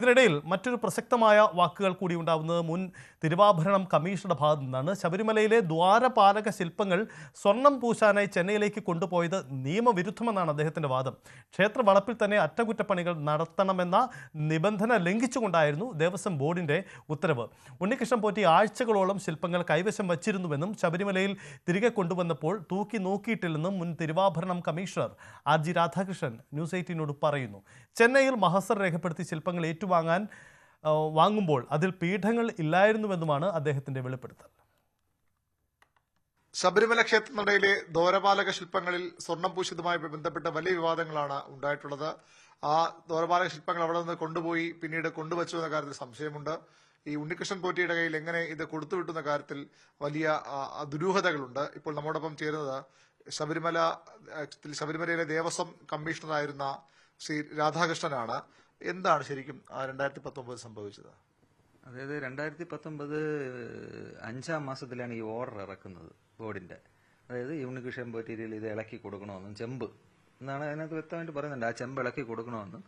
ഇതിനിടയിൽ മറ്റൊരു പ്രസക്തമായ വാക്കുകൾ കൂടി ഉണ്ടാവുന്നത് മുൻ തിരുവാഭരണം കമ്മീഷണറുടെ ഭാഗത്തു നിന്നാണ്. ശബരിമലയിലെ ദ്വാരപാലക ശില്പങ്ങൾ സ്വർണം പൂശാനായി ചെന്നൈയിലേക്ക് കൊണ്ടുപോയത് നിയമവിരുദ്ധമെന്നാണ് അദ്ദേഹത്തിന്റെ വാദം. ക്ഷേത്ര വളപ്പിൽ തന്നെ അറ്റകുറ്റപ്പണികൾ നടത്തണമെന്ന നിബന്ധന ലംഘിച്ചുകൊണ്ടായിരുന്നു ദേവസ്വം ബോർഡിന്റെ ഉത്തരവ്. ഉണ്ണികൃഷ്ണൻ പോറ്റി ആഴ്ചകളോളം ശില്പങ്ങൾ കൈവശം വച്ചിരുന്നുവെന്നും ശബരിമലയിൽ തിരികെ കൊണ്ടുവന്നപ്പോൾ തൂക്കി നോക്കിയിട്ടില്ലെന്നും മുൻ തിരുവാഭരണം commissioner R G Radhakrishnan news എയ്റ്റീനോട് പറയുന്നു. ചെന്നൈയിൽ മഹസർ രേഖപ്പെടുത്തി ശില്പങ്ങൾ ഏറ്റുവാങ്ങാൻ ആ, വാങ്ങുമ്പോൾ അതിൽ പീഠങ്ങൾ ഇല്ലായിരുന്നുവെന്നുമാണ് അദ്ദേഹത്തിന്റെ വെളിപ്പെടുത്തൽ. ശബരിമല ക്ഷേത്രനടയിലെ ദോരപാലക ശില്പങ്ങളിൽ സ്വർണം പൂശിതുമായി ബന്ധപ്പെട്ട വലിയ വിവാദങ്ങളാണ് ഉണ്ടായിട്ടുള്ളത്. ആ ദോരപാലക ശില്പങ്ങൾ അവിടെ നിന്ന് കൊണ്ടുപോയി പിന്നീട് കൊണ്ടുവച്ചു എന്ന കാര്യത്തിൽ സംശയമുണ്ട്. ഈ ഉണ്ണികൃഷ്ണൻ പോറ്റിയുടെ കയ്യിൽ എങ്ങനെ ഇത് കൊടുത്തുവിട്ടു എന്ന കാര്യത്തിൽ വലിയ ദുരൂഹതകളുണ്ട്. ഇപ്പോൾ നമ്മോടൊപ്പം ചേരുന്നത് ശബരിമല ശബരിമലയിലെ ദേവസ്വം കമ്മീഷണറായിരുന്ന ശ്രീ രാധാകൃഷ്ണനാണ്. എന്താണ് ശരിക്കും രണ്ടായിരത്തി പത്തൊമ്പത് സംഭവിച്ചത്? അതായത് രണ്ടായിരത്തി പത്തൊമ്പത് അഞ്ചാം മാസത്തിലാണ് ഈ ഓർഡർ ഇറക്കുന്നത് ബോർഡിന്റെ. അതായത് യൂണിക് ഉണ്ണികൃഷ്ണൻ പോറ്റീരിയൽ ഇത് ഇളക്കി കൊടുക്കണമെന്നും ചെമ്പ്. എന്നാണ് അതിനകത്ത് വ്യക്തമായിട്ട് പറയുന്നുണ്ട്. ആ ചെമ്പ് ഇളക്കി കൊടുക്കണമെന്നും.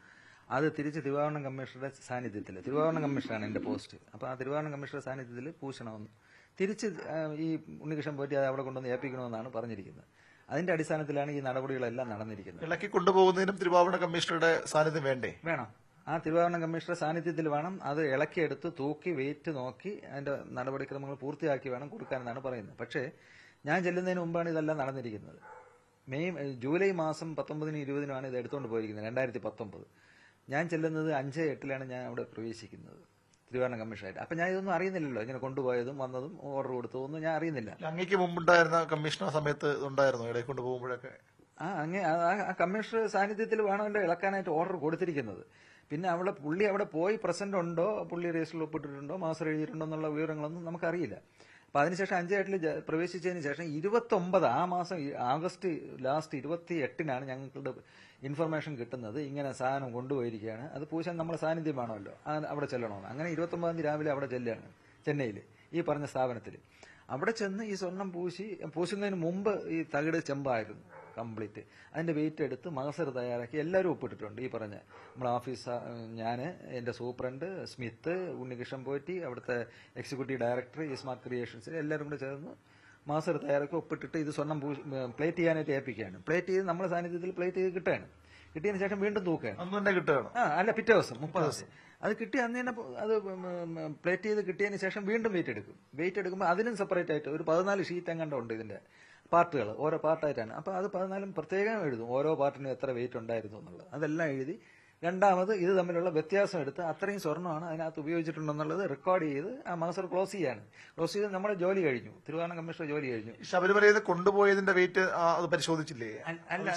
അത് തിരിച്ച് തിരുവാഭരണം കമ്മീഷണറുടെ സാന്നിധ്യത്തിൽ തിരുവാഭരണം കമ്മീഷണറാണ് എന്റെ പോസ്റ്റ്. അപ്പോൾ ആ തിരുവാഭരണം കമ്മീഷണറുടെ സാന്നിധ്യത്തിൽ പൂശണമെന്നും. തിരിച്ച് ആ, ഈ ഉണ്ണികൃഷ്ണൻ പോറ്റി അത് അവിടെ കൊണ്ടുവന്ന് ഏൽപ്പിക്കണമെന്നാണ് പറഞ്ഞിരിക്കുന്നത്. അതിന്റെ അടിസ്ഥാനത്തിലാണ് ഈ നടപടികളെല്ലാം നടന്നിരിക്കുന്നത്. ഇളക്കി കൊണ്ടുപോകുന്നതിനും തിരുവാഭരണ കമ്മീഷണറുടെ സാന്നിധ്യം വേണ്ടേ? വേണം. ആ തിരുവാഭരണ കമ്മീഷണർ സാന്നിധ്യത്തിൽ വേണം അത് ഇളക്കിയെടുത്ത് തൂക്കി വെയിറ്റ് നോക്കി അതിന്റെ നടപടിക്രമങ്ങൾ പൂർത്തിയാക്കി വേണം കൊടുക്കാനെന്നാണ് പറയുന്നത്. പക്ഷേ ഞാൻ ചെല്ലുന്നതിന് മുമ്പാണ് ഇതെല്ലാം നടന്നിരിക്കുന്നത്. മെയ് ജൂലൈ മാസം പത്തൊമ്പതിനും ഇരുപതിനുമാണ് ഇത് എടുത്തുകൊണ്ട് പോയിരിക്കുന്നത് രണ്ടായിരത്തി പത്തൊമ്പത് ഞാൻ ചെല്ലുന്നത് അഞ്ച് എട്ടിലാണ് ഞാൻ അവിടെ പ്രവേശിക്കുന്നത് തിരുവാരണ കമ്മീഷനായിട്ട് അപ്പം ഞാൻ ഇതൊന്നും അറിയുന്നില്ലല്ലോ ഇങ്ങനെ കൊണ്ടുപോയതും വന്നതും ഓർഡർ കൊടുത്തതും ഒന്നും ഞാൻ അറിയുന്നില്ല. അങ്ങേക്ക് മുമ്പുണ്ടായിരുന്ന കമ്മീഷണർ സമയത്ത് ഉണ്ടായിരുന്നു ഇടയിൽ കൊണ്ടുപോകുമ്പോഴൊക്കെ ആ അങ്ങ് ആ- ആ കമ്മീഷണർ സാന്നിധ്യത്തിൽ വേണമല്ലോ ഇളക്കാനായിട്ട് ഓർഡർ കൊടുത്തിരിക്കുന്നത്. പിന്നെ അവിടെ പുള്ളി അവിടെ പോയി പ്രസന്റ് ഉണ്ടോ? പുള്ളി രജിസ്റ്ററിൽ ഒപ്പിട്ടിട്ടുണ്ടോ? മാസം എഴുതിയിട്ടുണ്ടോ എന്നുള്ള വിവരങ്ങളൊന്നും നമുക്കറിയില്ല. അപ്പൊ അതിനുശേഷം അഞ്ചേട്ടിൽ പ്രവേശിച്ചതിന് ശേഷം ഇരുപത്തി ഒമ്പത് ആ മാസം ആഗസ്റ്റ് ലാസ്റ്റ് ഇരുപത്തി എട്ടിനാണ് ഞങ്ങളുടെ ഇൻഫർമേഷൻ കിട്ടുന്നത്. ഇങ്ങനെ സാധനം കൊണ്ടുപോയിരിക്കുകയാണ്. അത് പൂശാൻ നമ്മുടെ സാന്നിധ്യമാണല്ലോ അവിടെ ചെല്ലണമെന്ന് അങ്ങനെ ഇരുപത്തി ഒമ്പതാം തീയതി രാവിലെ അവിടെ ചെല്ലുകയാണ്. ചെന്നൈയിൽ ഈ പറഞ്ഞ സ്ഥാപനത്തിൽ അവിടെ ചെന്ന് ഈ സ്വർണം പൂശി പൂശുന്നതിന് മുമ്പ് ഈ തകിട് ചെമ്പായിരുന്നു. കംപ്ലീറ്റ്. അതിന്റെ വെയിറ്റ് എടുത്ത് മഹസർ തയ്യാറാക്കി എല്ലാവരും ഒപ്പിട്ടിട്ടുണ്ട്. ഈ പറഞ്ഞ നമ്മുടെ ഓഫീസ് ഞാൻ എന്റെ സൂപ്രണ്ട് സ്മിത്ത് ഉണ്ണികൃഷ്ണൻ പോറ്റി അവിടുത്തെ എക്സിക്യൂട്ടീവ് ഡയറക്ടർ ഈ സ്മാർട്ട് ക്രിയേഷൻസ് എല്ലാവരും കൂടെ ചേർന്ന് മാസർ തയ്യാറാക്കി ഒപ്പിട്ടിട്ട് ഇത് സ്വർണം പ്ലേറ്റ് ചെയ്യാനായിട്ട് ഏൽപ്പിക്കുകയാണ്. പ്ലേറ്റ് ചെയ്ത് നമ്മുടെ സാന്നിധ്യത്തിൽ പ്ലേറ്റ് ചെയ്ത് കിട്ടുകയാണ്. കിട്ടിയതിന് ശേഷം വീണ്ടും തൂക്കുകയാണ്. അന്ന് തന്നെ കിട്ടുകയാണ്. ആ അല്ല പിറ്റേ ദിവസം മുപ്പത് ദിവസം. അത് കിട്ടി അന്ന് തന്നെ അത് പ്ലേറ്റ് ചെയ്ത് കിട്ടിയതിന് ശേഷം വീണ്ടും വെയിറ്റ് എടുക്കും. വെയിറ്റ് എടുക്കുമ്പോൾ അതിനും സെപ്പറേറ്റ് ആയിട്ട് ഒരു പതിനാല് ഷീറ്റ് എങ്ങാണ്ടുണ്ട് ഇതിന്റെ. പാർട്ടുകൾ ഓരോ പാർട്ടായിട്ടാണ് അപ്പോൾ അത് പതിനാലും പ്രത്യേകം എഴുതും. ഓരോ പാർട്ടിനും എത്ര വെയിറ്റ് ഉണ്ടായിരുന്നു എന്നുള്ളത്. അതെല്ലാം എഴുതി രണ്ടാമത് ഇത് തമ്മിലുള്ള വ്യത്യാസം എടുത്ത് അത്രയും സ്വർണമാണ് അതിനകത്ത് ഉപയോഗിച്ചിട്ടുണ്ടെന്നുള്ളത് റെക്കോർഡ് ചെയ്ത് ആ മാസം ക്ലോസ് ചെയ്യാണ്. ക്ലോസ് ചെയ്ത് നമ്മുടെ ജോലി കഴിഞ്ഞു. തിരുവനന്തപുരം കമ്മീഷണർ ജോലി കഴിഞ്ഞു. ശബരിമലയിൽ കൊണ്ടുപോയതിന്റെ വെയിറ്റ് അത് പരിശോധിച്ചില്ലേ? അല്ല.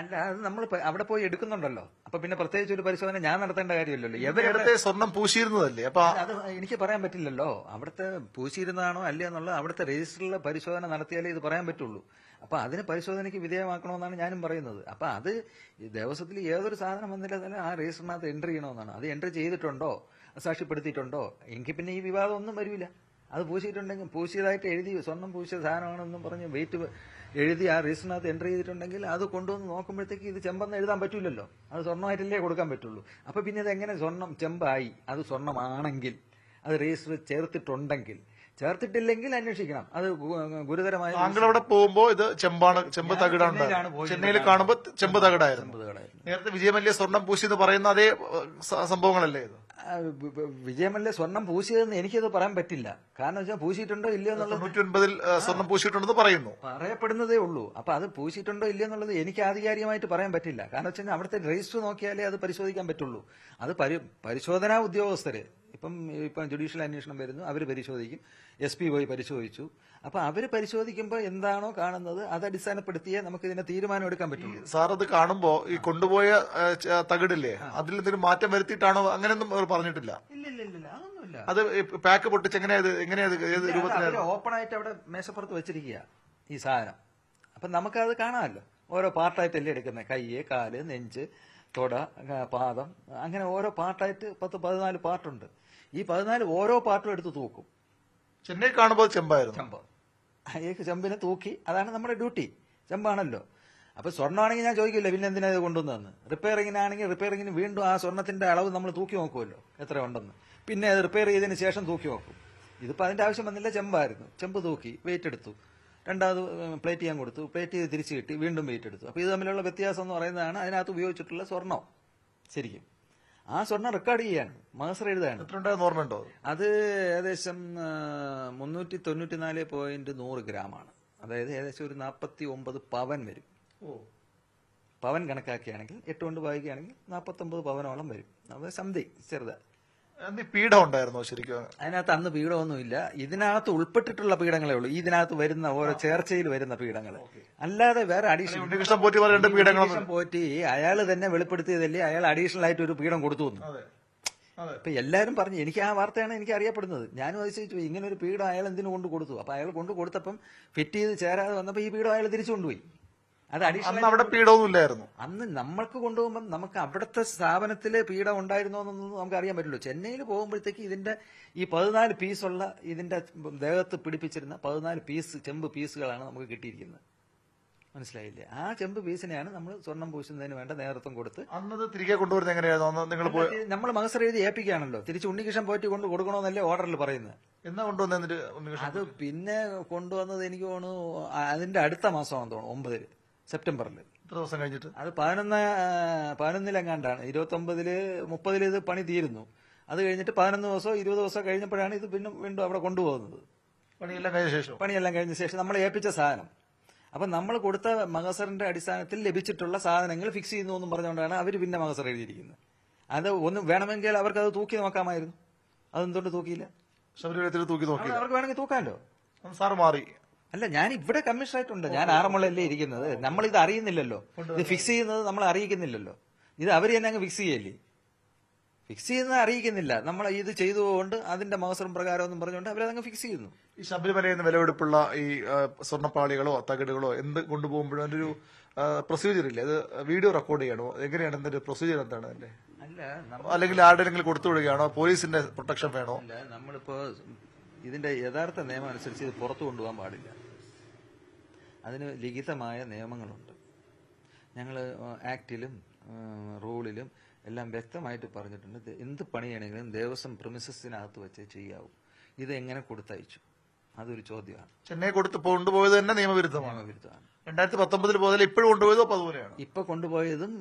അല്ല അത് നമ്മൾ അവിടെ പോയി എടുക്കുന്നുണ്ടല്ലോ. അപ്പൊ പിന്നെ പ്രത്യേകിച്ച് ഒരു പരിശോധന ഞാൻ നടത്തേണ്ട കാര്യമില്ലല്ലോ. എവരെ നേരത്തെ സ്വർണം പൂശിയിരുന്നതല്ലേ? അപ്പൊ അത് എനിക്ക് പറയാൻ പറ്റില്ലല്ലോ. അവിടുത്തെ പൂശിയിരുന്നതാണോ അല്ലേ എന്നുള്ളത് അവിടുത്തെ രജിസ്റ്ററിലെ പരിശോധന നടത്തിയാലേ ഇത് പറയാൻ പറ്റുള്ളൂ. അപ്പൊ അതിന് പരിശോധനയ്ക്ക് വിധേയമാക്കണമെന്നാണ് ഞാനും പറയുന്നത്. അപ്പൊ അത് ദിവസത്തിൽ ദേവസ്വത്തിൽ ഏതൊരു സാധനം വന്നില്ല തന്നെ ആ രജിസ്റ്ററിനകത്ത് എൻട്രി ചെയ്യണമെന്നാണ്. അത് എൻട്രി ചെയ്തിട്ടുണ്ടോ? സാക്ഷ്യപ്പെടുത്തിയിട്ടുണ്ടോ? എങ്കിൽ പിന്നെ ഈ വിവാദം ഒന്നും വരില്ല അത് പൂശിയിട്ടുണ്ടെങ്കിൽ പൂശിയതായിട്ട് എഴുതി സ്വർണം പൂശിയ സാധനമാണെന്നും പറഞ്ഞ് വെയിറ്റ് എഴുതി ആ രജിസ്റ്ററിനകത്ത് എന്റർ ചെയ്തിട്ടുണ്ടെങ്കിൽ അത് കൊണ്ടുവന്ന് നോക്കുമ്പോഴത്തേക്ക് ഇത് ചെമ്പെന്ന് എഴുതാൻ പറ്റില്ലല്ലോ അത് സ്വർണമായിട്ടല്ലേ കൊടുക്കാൻ പറ്റുള്ളൂ. അപ്പോൾ പിന്നെ ഇത് എങ്ങനെ സ്വർണം ചെമ്പായി? അത് സ്വർണമാണെങ്കിൽ അത് രജിസ്റ്റർ ചേർത്തിട്ടുണ്ടെങ്കിൽ ചേർത്തിട്ടില്ലെങ്കിൽ അന്വേഷിക്കണം. അത് ഗുരുതരമായ താങ്കൾ അവിടെ പോകുമ്പോ ഇത് ചെമ്പാണ് ചെമ്പ് തകിടാണ് ചെന്നൈയിൽ കാണുമ്പോൾ ചെമ്പ് തകിടായിരുന്നു. നേരത്തെ വിജയമല്യ സ്വർണം പൂശി എന്ന് പറയുന്ന അതേ സംഭവങ്ങളല്ലേ ഇത്? വിജയമല്യ സ്വർണം പൂശിയതെന്ന് എനിക്കത് പറയാൻ പറ്റില്ല. കാരണം വെച്ചാൽ പൂശിയിട്ടുണ്ടോ ഇല്ലയോ എന്നുള്ളത് തൊണ്ണൂറ്റി ഒൻപതിൽ സ്വർണം പൂശിയിട്ടുണ്ടെന്ന് പറയുന്നു. പറയപ്പെടുന്നതേ ഉള്ളൂ. അപ്പൊ അത് പൂശിയിട്ടുണ്ടോ ഇല്ലയോ എന്നുള്ളത് എനിക്ക് ആധികാരികമായിട്ട് പറയാൻ പറ്റില്ല. കാരണം വെച്ചാൽ അവിടുത്തെ രജിസ്റ്റർ നോക്കിയാലേ അത് പരിശോധിക്കാൻ പറ്റുള്ളൂ. അത് പരി പരിശോധനാ ഉദ്യോഗസ്ഥര് ഇപ്പം ഇപ്പം ജുഡീഷ്യൽ അന്വേഷണം വരുന്നു അവർ പരിശോധിക്കും. എസ് പി പോയി പരിശോധിച്ചു. അപ്പൊ അവർ പരിശോധിക്കുമ്പോൾ എന്താണോ കാണുന്നത് അത് അടിസ്ഥാനപ്പെടുത്തിയേ നമുക്ക് ഇതിനെ തീരുമാനം എടുക്കാൻ പറ്റുള്ളൂ. സാർ അത് കാണുമ്പോ ഈ കൊണ്ടുപോയ തകിടില്ലേ അതിൽ എന്തെങ്കിലും മാറ്റം വരുത്തിയിട്ടാണോ അങ്ങനെയൊന്നും അവർ പറഞ്ഞിട്ടില്ല? ഇല്ല ഇല്ല ഇല്ല അതൊന്നുമില്ല. അത് പാക്ക് പൊട്ടിച്ച് എങ്ങനെയാ ഇത് എങ്ങനെയാ ഇത് ഏത് രൂപത്തിലായിരുന്നു ഓപ്പൺ ആയിട്ട് അവിടെ മേശപ്പുറത്ത് വെച്ചിരിക്കുക ഈ സാധനം. അപ്പൊ നമുക്കത് കാണാമല്ലോ. ഓരോ പാർട്ടായിട്ടല്ലേ എടുക്കുന്നത് കയ്യ് കാൽ നെഞ്ച് തൊട പാദം അങ്ങനെ ഓരോ പാർട്ടായിട്ട് പത്ത് പതിനാല് പാർട്ടുണ്ട്. ഈ പതിനാല് ഓരോ പാട്ടും എടുത്ത് തൂക്കും. ചെന്നൈ കാണുമ്പോൾ ചെമ്പായിരുന്നു. ചെമ്പ്. ഈ ചെമ്പിനെ തൂക്കി അതാണ് നമ്മുടെ ഡ്യൂട്ടി. ചെമ്പാണല്ലോ. അപ്പൊ സ്വർണമാണെങ്കിൽ ഞാൻ ചോദിക്കില്ല പിന്നെ എന്തിനാ ഇത് കൊണ്ടുവന്നതെന്ന്? റിപ്പയറിങ്ങിനാണെങ്കിൽ റിപ്പയറിങ്ങിന് വീണ്ടും ആ സ്വർണത്തിന്റെ അളവ് നമ്മൾ തൂക്കി നോക്കുമല്ലോ എത്ര ഉണ്ടെന്ന്. പിന്നെ അത് റിപ്പയർ ചെയ്തതിന് ശേഷം തൂക്കി നോക്കും. ഇതിപ്പോൾ അതിന്റെ ആവശ്യം വന്നില്ല ചെമ്പായിരുന്നു. ചെമ്പ് തൂക്കി വെയിറ്റ് എടുത്തു. രണ്ടാമത് പ്ലേറ്റ് ചെയ്യാൻ കൊടുത്തു. പ്ലേറ്റ് ചെയ്ത് തിരിച്ചു കിട്ടി വീണ്ടും വെയിറ്റ് എടുത്തു. അപ്പൊ ഇത് തമ്മിലുള്ള വ്യത്യാസം എന്ന് പറയുന്നതാണ് അതിനകത്ത് ഉപയോഗിച്ചിട്ടുള്ള സ്വർണം ശരിക്കും. ആ സ്വർണം റെക്കോർഡ് ചെയ്യാണ്. മാസർ എഴുതാണ്. ഓർമ്മയുണ്ടോ? അത് ഏകദേശം മുന്നൂറ്റി തൊണ്ണൂറ്റി നാല് പോയിന്റ് നൂറ് ഗ്രാമാണ് അതായത് ഏകദേശം ഒരു നാൽപ്പത്തി ഒമ്പത് പവൻ വരും. പവൻ കണക്കാക്കിയാണെങ്കിൽ എട്ട് കൊണ്ട് വായിക്കുകയാണെങ്കിൽ നാൽപ്പത്തൊമ്പത് പവനോളം വരും. അത് സംതിങ് ചെറുത്. അന്ന് ഉണ്ടായിരുന്നോ ശരിക്കും. അതിനകത്ത് അന്ന് പീഠമൊന്നുമില്ല. ഇതിനകത്ത് ഉൾപ്പെട്ടിട്ടുള്ള പീഠങ്ങളേ ഉള്ളൂ. ഇതിനകത്ത് വരുന്ന ഓരോ ചേർച്ചയിൽ വരുന്ന പീഠങ്ങൾ അല്ലാതെ വേറെ അഡീഷണൽ പോറ്റി പോറ്റി അയാൾ തന്നെ വെളിപ്പെടുത്തിയതല്ലേ അയാൾ അഡീഷണൽ ആയിട്ട് ഒരു പീഠം കൊടുത്തു വന്നു ഇപ്പൊ എല്ലാരും പറഞ്ഞു എനിക്ക് ആ വാർത്തയാണ് എനിക്ക് അറിയപ്പെടുന്നത്. ഞാനും അത് ചോദിച്ചു ഇങ്ങനെ ഒരു പീഠം അയാൾ എന്തിനു കൊണ്ട് കൊടുത്തു? അപ്പൊ അയാൾ കൊണ്ട് കൊടുത്തപ്പം ഫിറ്റ് ചെയ്ത് ചേരാതെ വന്നപ്പോ ഈ പീഠം അയാൾ തിരിച്ചു കൊണ്ടുപോയി. അത് അഡീഷണൽ അന്ന് അവിടെ പീഠമൊന്നും ഇല്ലായിരുന്നു. അന്ന് നമ്മൾക്ക് കൊണ്ടുപോകുമ്പോൾ നമുക്ക് അവിടുത്തെ സ്ഥാപനത്തിൽ പീഡം ഉണ്ടായിരുന്നോ എന്നൊന്നും നമുക്ക് അറിയാൻ പറ്റില്ല. ചെന്നൈയിൽ പോകുമ്പോഴത്തേക്ക് ഇതിന്റെ ഈ പതിനാല് പീസുള്ള ഇതിന്റെ ദേഹത്ത് പിടിപ്പിച്ചിരുന്ന പതിനാല് പീസ് ചെമ്പ് പീസുകളാണ് നമുക്ക് കിട്ടിയിരിക്കുന്നത്. മനസ്സിലായില്ലേ? ആ ചെമ്പ് പീസിനെയാണ് നമ്മൾ സ്വർണം പൂശുന്നതിന് വേണ്ട നേതൃത്വം കൊടുത്ത് അന്നത് തിരികെ കൊണ്ടുവരുന്നത് എങ്ങനെയായിരുന്നു? നിങ്ങൾ നമ്മൾ മകസർ എഴുതി ഏൽപ്പിക്കുകയാണല്ലോ. തിരിച്ച് ഉണ്ണികൃഷ്ണൻ പോയിട്ട് കൊണ്ട് കൊടുക്കണമെന്നല്ലേ ഓർഡറിൽ പറയുന്നത്. എന്നാ കൊണ്ടുവന്ന എന്നിട്ട് ഉണ്ണികൃഷ്ണൻ അത് പിന്നെ കൊണ്ടുവന്നത് എനിക്ക് തോന്നുന്നു അതിന്റെ അടുത്ത മാസമാണെന്ന് തോന്നുന്നു ഒമ്പതിൽ. സെപ്റ്റംബറിൽ എത്ര ദിവസം കഴിഞ്ഞിട്ട്? അത് പതിനൊന്ന് പതിനൊന്നിലെങ്ങാണ്ടാണ്. ഇരുപത്തി ഒമ്പതിൽ മുപ്പതിൽ ഇത് പണി തീരുന്നു. അത് കഴിഞ്ഞിട്ട് പതിനൊന്ന് ദിവസം ഇരുപത് ദിവസം കഴിഞ്ഞപ്പോഴാണ് ഇത് പിന്നെ വീണ്ടും അവിടെ കൊണ്ടുപോകുന്നത്. പണിയെല്ലാം കഴിഞ്ഞ ശേഷം? പണിയെല്ലാം കഴിഞ്ഞ ശേഷം നമ്മൾ ഏൽപ്പിച്ച സാധനം. അപ്പൊ നമ്മൾ കൊടുത്ത മകസറിന്റെ അടിസ്ഥാനത്തിൽ ലഭിച്ചിട്ടുള്ള സാധനങ്ങൾ ഫിക്സ് ചെയ്യുന്നു എന്ന് പറഞ്ഞുകൊണ്ടാണ് അവർ പിന്നെ മകസർ എഴുതിയിരിക്കുന്നത്. അത് ഒന്ന് വേണമെങ്കിൽ അവർക്ക് അത് തൂക്കി നോക്കാമായിരുന്നു. അതെന്തുകൊണ്ട് തൂക്കിയില്ല? ശബരിമലത്തിൽ തൂക്കി നോക്കി അവർക്ക് വേണമെങ്കിൽ തൂക്കാമല്ലോ സാർ മാറി. അല്ല ഞാൻ ഇവിടെ കമ്മീഷനായിട്ടുണ്ട് ഞാൻ ആറന്മുളയല്ലേ ഇരിക്കുന്നത്. നമ്മൾ ഇത് അറിയുന്നില്ലല്ലോ. ഇത് ഫിക്സ് ചെയ്യുന്നത് നമ്മൾ അറിയിക്കുന്നില്ലല്ലോ. ഇത് അവർ തന്നെ അങ്ങ് ഫിക്സ് ചെയ്യല്ലേ? ഫിക്സ് ചെയ്യുന്നത് അറിയിക്കുന്നില്ല. നമ്മൾ ഇത് ചെയ്തുകൊണ്ട് അതിന്റെ മഹസറും പ്രകാരം എന്നും പറഞ്ഞുകൊണ്ട് അവരതങ്ങ് ഫിക്സ് ചെയ്യുന്നു. ഈ ശബരിമലയിൽ നിന്ന് വിലവെടുപ്പുള്ള ഈ സ്വർണപ്പാളികളോ തകിടുകളോ എന്ത് കൊണ്ടുപോകുമ്പോഴും അതിന്റെ ഒരു പ്രൊസീജിയർ ഇല്ലേ? അത് വീഡിയോ റെക്കോർഡ് ചെയ്യണോ? എങ്ങനെയാണ് അതിന്റെ പ്രൊസീജിയർ എന്താണ് അതിന്റെ? അല്ല അല്ലെങ്കിൽ ആരുടെങ്കിലും കൊടുത്തു വിടുകയാണോ? പോലീസിന്റെ പ്രൊട്ടക്ഷൻ വേണോ? നമ്മളിപ്പോ ഇതിന്റെ യഥാർത്ഥ നിയമം അനുസരിച്ച് ഇത് പുറത്തു കൊണ്ടുപോകാൻ പാടില്ല. അതിന് ലിഖിതമായ നിയമങ്ങളുണ്ട്. ഞങ്ങൾ ആക്ടിലും റൂളിലും എല്ലാം വ്യക്തമായിട്ട് പറഞ്ഞിട്ടുണ്ട്. എന്ത് പണിയാണെങ്കിലും ദേവസ്വം പ്രിമിസസിനകത്ത് വെച്ച് ചെയ്യാവും. ഇത് എങ്ങനെ കൊടുത്തയച്ചു? അതൊരു ചോദ്യമാണ്. ചെന്നൈ കൊടുത്ത് കൊണ്ടുപോയത് തന്നെ നിയമവിരുദ്ധമാണ്. നിയമവിരുദ്ധമാണ്. രണ്ടായിരത്തി പത്തൊമ്പതിൽ പോലെ ഇപ്പോഴും കൊണ്ടുപോയതോ അതുപോലെയാണ്. ഇപ്പൊ കൊണ്ടുപോയതും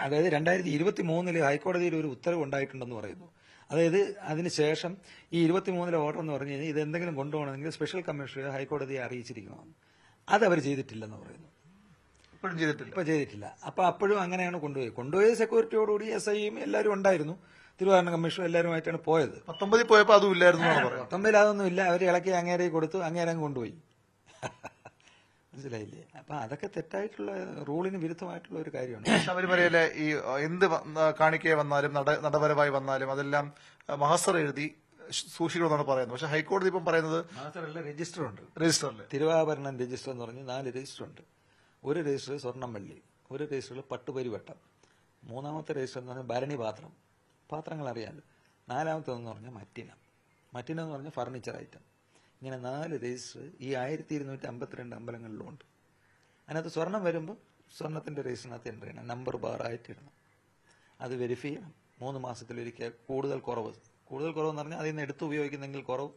അതായത് രണ്ടായിരത്തി ഇരുപത്തി മൂന്നിൽ ഹൈക്കോടതിയിൽ ഒരു ഉത്തരവ് ഉണ്ടായിട്ടുണ്ടെന്ന് പറയുന്നു. അതായത് അതിനുശേഷം ഈ ഇരുപത്തി മൂന്നിലെ ഓർഡർ എന്ന് പറഞ്ഞു കഴിഞ്ഞാൽ ഇത് എന്തെങ്കിലും കൊണ്ടുപോകണമെങ്കിൽ സ്പെഷ്യൽ കമ്മീഷണർ ഹൈക്കോടതിയെ അറിയിച്ചിരിക്കണം. അത് അവർ ചെയ്തിട്ടില്ലെന്ന് പറയുന്നു. ഇപ്പോഴും ചെയ്തിട്ടില്ല. ഇപ്പൊ ചെയ്തിട്ടില്ല. അപ്പൊ അപ്പോഴും അങ്ങനെയാണ് കൊണ്ടുപോയത്. കൊണ്ടുപോയത് സെക്യൂരിറ്റിയോടുകൂടി എസ് ഐയും എല്ലാവരും ഉണ്ടായിരുന്നു. തിരുവാരണ കമ്മീഷൻ എല്ലാവരുമായിട്ടാണ് പോയത്. പത്തൊമ്പതിൽ പോയപ്പോൾ അതും ഇല്ലായിരുന്നു പത്തൊമ്പതിൽ അതൊന്നും ഇല്ല. അവർ ഇളക്കി അങ്ങേരെ കൊടുത്തു. അങ്ങേരങ്ങ് കൊണ്ടുപോയി. മനസ്സിലായില്ലേ? അപ്പൊ അതൊക്കെ തെറ്റായിട്ടുള്ള റൂളിന് വിരുദ്ധമായിട്ടുള്ള ഒരു കാര്യമാണ്. ശബരിമലയിലെ ഈ എന്ത് കാണിക്കേ വന്നാലും നട നടപരമായി വന്നാലും അതെല്ലാം മഹസർ എഴുതി സൂക്ഷിക്കണമെന്നാണ് പറയുന്നത്. പക്ഷെ ഹൈക്കോടതി ഇപ്പം പറയുന്നത് മാത്രമല്ല രജിസ്റ്റർ ഉണ്ട് രജിസ്റ്ററിൽ തിരുവാഭരണം രജിസ്റ്റർ എന്ന് പറഞ്ഞ് നാല് രജിസ്റ്റർ ഉണ്ട് ഒരു രജിസ്റ്റർ സ്വർണം വെള്ളി ഒരു രജിസ്റ്ററിൽ പട്ടുപരിവട്ടം മൂന്നാമത്തെ രജിസ്റ്റർ എന്ന് പറഞ്ഞാൽ ഭരണി പാത്രം പാത്രങ്ങൾ അറിയാമല്ലോ നാലാമത്തേതെന്ന് പറഞ്ഞാൽ മറ്റിനം. മറ്റിനം എന്ന് പറഞ്ഞാൽ ഫർണിച്ചർ ഐറ്റം ഇങ്ങനെ നാല് രജിസ്റ്റർ ഈ ആയിരത്തി ഇരുന്നൂറ്റി അമ്പത്തിരണ്ട് അമ്പലങ്ങളിലും ഉണ്ട് അതിനകത്ത് സ്വർണം വരുമ്പോൾ സ്വർണത്തിന്റെ രജിസ്റ്ററിനകത്ത് എന്റർ ചെയ്യണം. നമ്പർ ബാറായിട്ട് ഇടണം അത് വെരിഫൈ ചെയ്യണം. മൂന്ന് മാസത്തിലൊരിക്കൽ കൂടുതൽ കുറവ്. കൂടുതൽ കുറവെന്ന് പറഞ്ഞാൽ അതിൽ നിന്ന് എടുത്ത് ഉപയോഗിക്കുന്നെങ്കിൽ കുറവ്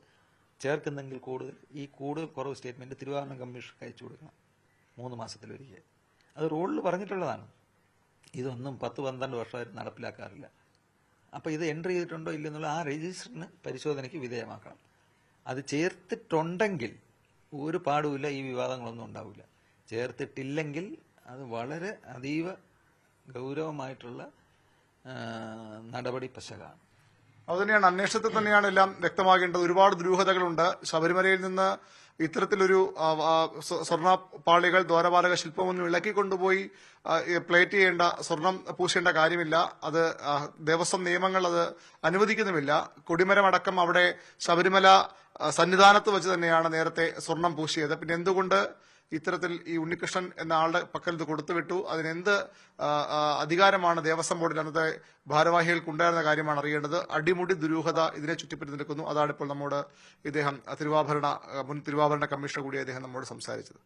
ചേർക്കുന്നെങ്കിൽ കൂടുതൽ. ഈ കൂടുതൽ കുറവ് സ്റ്റേറ്റ്മെന്റ് തിരുവാഭരണം കമ്മീഷർക്ക് അയച്ചു കൊടുക്കണം. മൂന്ന് മാസത്തിലൊരിക്കൽ. അത് റൂളിൽ പറഞ്ഞിട്ടുള്ളതാണ്. ഇതൊന്നും പത്ത് പന്ത്രണ്ട് വർഷമായിട്ട് നടപ്പിലാക്കാറില്ല. അപ്പോൾ ഇത് എൻട്രി ചെയ്തിട്ടുണ്ടോ ഇല്ലെന്നുള്ള ആ രജിസ്റ്ററിന് പരിശോധനയ്ക്ക് വിധേയമാക്കണം. അത് ചേർത്തിട്ടുണ്ടെങ്കിൽ ഒരു പാടുമില്ല ഈ വിവാദങ്ങളൊന്നും ഉണ്ടാവില്ല. ചേർത്തിട്ടില്ലെങ്കിൽ അത് വളരെ അതീവ ഗൗരവമായിട്ടുള്ള നടപടി പശകാണ്. അതുതന്നെയാണ് അന്വേഷണത്തിൽ തന്നെയാണ് എല്ലാം വ്യക്തമാകേണ്ടത്. ഒരുപാട് ദുരൂഹതകളുണ്ട്. ശബരിമലയിൽ നിന്ന് ഇത്തരത്തിലൊരു സ്വർണ പാളികൾ ദ്വാരപാലക ശില്പമൊന്നും ഇളക്കി കൊണ്ടുപോയി പ്ലേറ്റ് ചെയ്യേണ്ട സ്വർണം പൂശേണ്ട കാര്യമില്ല. അത് ദേവസ്വം നിയമങ്ങൾ അത് അനുവദിക്കുന്നുമില്ല. കൊടിമരമടക്കം അവിടെ ശബരിമല സന്നിധാനത്ത് വെച്ച് തന്നെയാണ് നേരത്തെ സ്വർണം പൂശിയത്. പിന്നെ എന്തുകൊണ്ട് ഇത്തരത്തിൽ ഈ ഉണ്ണികൃഷ്ണൻ എന്ന ആളുടെ പക്കൽ ഇത് കൊടുത്തുവിട്ടു? അതിനെന്ത് അധികാരമാണ് ദേവസ്വം ബോർഡിൽ അന്നത്തെ ഭാരവാഹികൾക്ക് ഉണ്ടായിരുന്ന കാര്യമാണ് അറിയേണ്ടത്. അടിമുടി ദുരൂഹത ഇതിനെ ചുറ്റിപ്പറ്റി നിൽക്കുന്നു. അതാണ് ഇപ്പോൾ നമ്മോട് ഇദ്ദേഹം തിരുവാഭരണ മുൻ തിരുവാഭരണ കമ്മീഷണർ കൂടി അദ്ദേഹം നമ്മോട് സംസാരിച്ചത്.